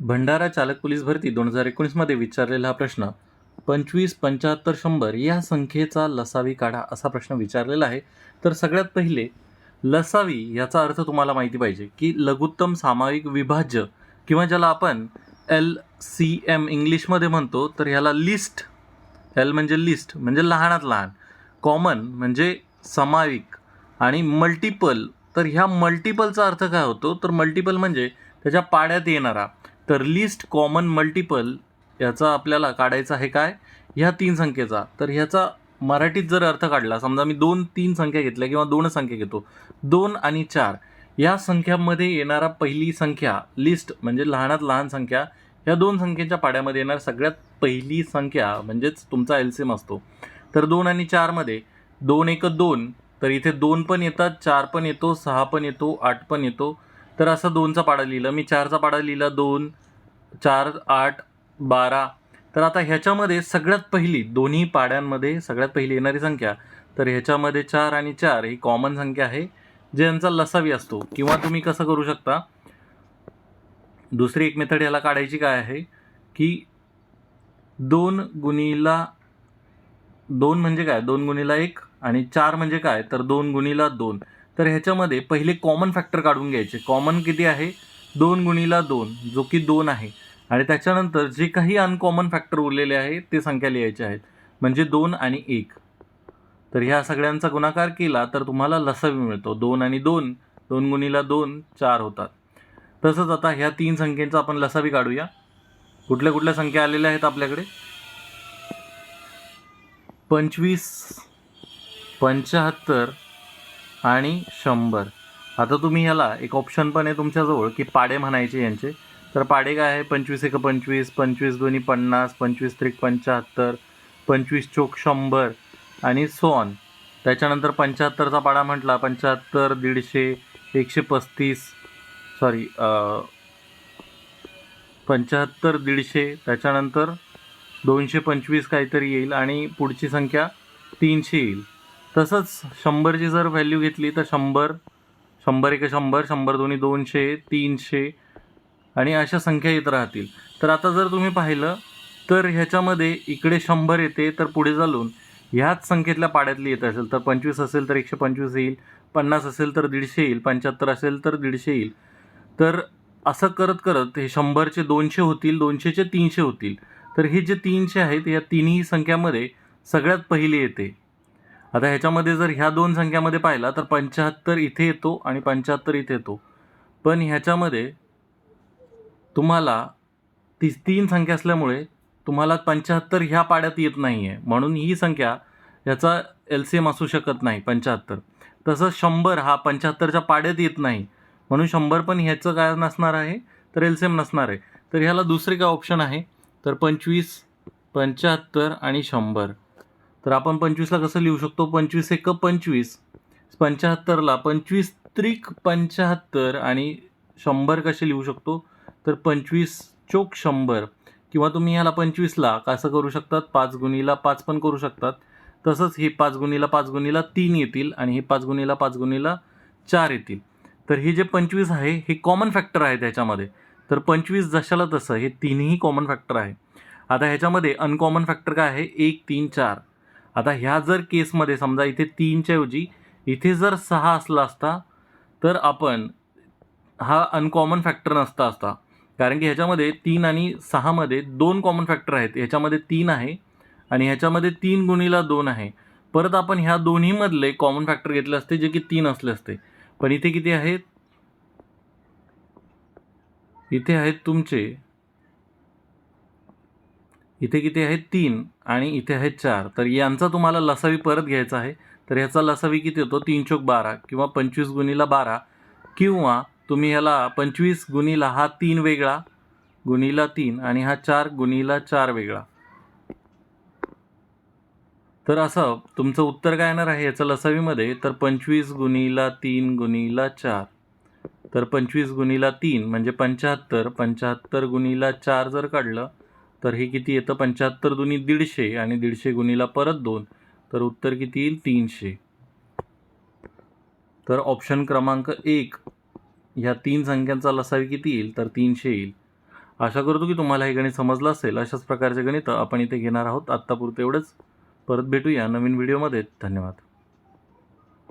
भंडारा चालक पोलीस भरती दोन हजार एकोणीसमध्ये विचारलेला हा प्रश्न पंचवीस पंच्याहत्तर शंभर या संख्येचा लसावी काढा असा प्रश्न विचारलेला आहे. तर सगळ्यात पहिले लसावी याचा अर्थ तुम्हाला माहिती पाहिजे की लघुत्तम सामायिक विभाज्य किंवा ज्याला आपण एल सी एम इंग्लिशमध्ये म्हणतो तर ह्याला लिस्ट एल म्हणजे लिस्ट म्हणजे लहानात लहान कॉमन म्हणजे समाविक आणि मल्टिपल. तर ह्या मल्टिपलचा अर्थ काय होतो? तर मल्टिपल म्हणजे त्याच्या पाड्यात येणारा तर लिस्ट कॉमन मल्टिपल याचा आपल्याला काढायचा आहे काय? ह्या तीन संख्येचा. तर ह्याचा मराठीत जर अर्थ काढला समजा मी दोन तीन संख्या घेतल्या किंवा दोन संख्या घेतो दोन आणि चार या संख्यांमध्ये येणारा पहिली संख्या लिस्ट म्हणजे लहानात लहान संख्या या दोन संख्येच्या पाड्यामध्ये येणार सगळ्यात पहिली संख्या म्हणजेच तुमचा एलसीएम असतो. तर दोन आणि चारमध्ये दोन एक दोन तर इथे दोन पण येतात चार पण येतो सहा पण येतो आठ पण येतो तर असं दोनचा पाडा लिहिला. मी चारचा पाडा लिहिला दोन चार आठ बारा. तर आता ह्याच्यामध्ये सगळ्यात पहिली दोन्ही पाड्यांमध्ये सगळ्यात पहिली येणारी संख्या तर ह्याच्यामध्ये चार आणि चार ही कॉमन संख्या आहे जे यांचा लसावी असतो. किंवा तुम्ही कसं करू शकता? दुसरी एक मेथड ह्याला काढायची काय आहे? की दोन गुणीला दोन म्हणजे काय? दोन गुणीला एक आणि चार म्हणजे काय? तर दोन गुणीला दोन. तर ह्याच्यामध्ये पहिले कॉमन फॅक्टर काढून घ्यायचे. कॉमन किती आहे? दोन गुणीला दोन जो की दोन आहे. आणि त्याच्यानंतर जे काही अनकॉमन फॅक्टर उरलेले आहेत ते संख्या लिहायचे आहेत. म्हणजे दोन आणि एक. तर ह्या सगळ्यांचा गुणाकार केला तर तुम्हाला लसावी मिळतो. दोन आणि दोन दोन गुणीला दोन चार होतात. तसंच आता ह्या तीन संख्येचा आपण लसावी काढूया. कुठल्या कुठल्या संख्या आलेल्या आहेत आपल्याकडे? पंचवीस पंच्याहत्तर आणि शंभर. आता तुम्ही ह्याला एक ऑप्शन पण आहे तुमच्याजवळ की पाडे म्हणायचे यांचे. तर पाडे काय आहे? पंचवीस एक पंचवीस पंचवीस दोन्ही पन्नास पंचवीस त्रिक पंच्याहत्तर पंचवीस चोक शंभर आणि सोन त्याच्यानंतर पंच्याहत्तरचा पाडा म्हटला पंच्याहत्तर दीडशे एकशे पस्तीस सॉरी पंच्याहत्तर दीडशे त्याच्यानंतर दोनशे पंचवीस काहीतरी येईल आणि पुढची संख्या तीनशे येईल. तसंच शंभरची जर व्हॅल्यू घेतली तर शंभर शंभर एक शंभर शंभर दोन्ही दोनशे तीनशे आणि अशा संख्या येत राहतील. तर आता जर तुम्ही पाहिलं तर ह्याच्यामध्ये इकडे शंभर येते तर पुढे चालून ह्याच संख्येतल्या पाड्यातली येत असेल. तर पंचवीस असेल तर एकशे पंचवीस येईल पन्नास असेल तर दीडशे येईल पंच्याहत्तर असेल तर दीडशे येईल. तर असं करत करत हे शंभरचे दोनशे होतील दोनशेचे तीनशे होतील. तर हे जे तीनशे आहेत या तिन्ही संख्यामध्ये सगळ्यात पहिली येते. आता ह्याच्यामध्ये जर ह्या दोन संख्यामध्ये पाहिला तर पंच्याहत्तर इथे येतो आणि पंच्याहत्तर इथे येतो. पण ह्याच्यामध्ये तुम्हाला ती तीन संख्या असल्यामुळे तुम्हाला पंच्याहत्तर ह्या पाड्यात येत नाही आहे म्हणून ही संख्या याचा एल सी एम असू शकत नाही पंच्याहत्तर. तसंच शंभर हा पंच्याहत्तरच्या पाड्यात येत नाही. म्हणून शंभर पण ह्याचं काय नसणार आहे तर एल सी एम नसणार आहे. तर ह्याला दुसरे काय ऑप्शन आहे? तर पंचवीस पंच्याहत्तर आणि शंभर. तर आपण पंचवीसला कसं लिहू शकतो? पंचवीस एक पंचवीस पंच्याहत्तरला पंचवीस त्रिक पंच्याहत्तर आणि शंभर कसे लिहू शकतो? तर पंचवीस चोक शंभर. किंवा तुम्ही ह्याला पंचवीसला कसं करू शकतात? पाच गुणीला पाच पण करू शकतात. तसंच हे पाच गुणीला पाच गुणीला तीन येतील आणि हे पाच गुणीला पाच गुणीला चार येतील. तर हे जे पंचवीस आहे हे कॉमन फॅक्टर आहे त्याच्यामध्ये. तर पंचवीस जशाला तसं हे तीनही कॉमन फॅक्टर आहे. आता ह्याच्यामध्ये अनकॉमन फॅक्टर काय आहे? एक तीन चार. आता ह्या जर केसमध्ये समजा इथे तीनच्या ऐवजी इथे जर सहा असला असता तर आपण हा अनकॉमन फॅक्टर नसता असता. कारण की ह्याच्यामध्ये तीन आणि सहामध्ये दोन कॉमन फॅक्टर आहेत. ह्याच्यामध्ये तीन आहे आणि ह्याच्यामध्ये तीन गुणीला दोन आहे. परत आपण ह्या दोन्हीमधले कॉमन फॅक्टर घेतले असते जे की तीन असले असते. पण इथे किती आहेत? इथे आहेत तुमचे इथे किती आहेत तीन आणि इथे आहेत चार. तर यांचा तुम्हाला लसावी परत घ्यायचा आहे. तर ह्याचा लसावी किती होतो? तीन चोक बारा किंवा पंचवीस गुणीला बारा. किंवा तुम्ही ह्याला पंचवीस गुणीला हा तीन वेगळा गुणीला तीन आणि हा चार गुणीला चार वेगळा. तर असं तुमचं उत्तर काय येणार आहे? याचं लसावीमध्ये. तर पंचवीस गुणीला तीन गुणीला चार. तर पंचवीस गुणीला तीन म्हणजे पंच्याहत्तर. पंच्याहत्तर गुणीला चार जर काढलं तर हे किती येतं? पंच्याहत्तर दुनी दीडशे आणि दीडशे गुणीला परत दोन. तर उत्तर किती येईल? तीनशे. तर ऑप्शन क्रमांक एक. ह्या तीन संख्यांचा लसावी किती येईल? तर तीनशे येईल. आशा करतो की तुम्हाला हे गणित समजलं असेल. अशाच प्रकारचे गणित आपण इथे घेणार आहोत. आत्तापुरतं एवढंच. परत भेटूया नवीन व्हिडिओमध्ये धन्यवाद.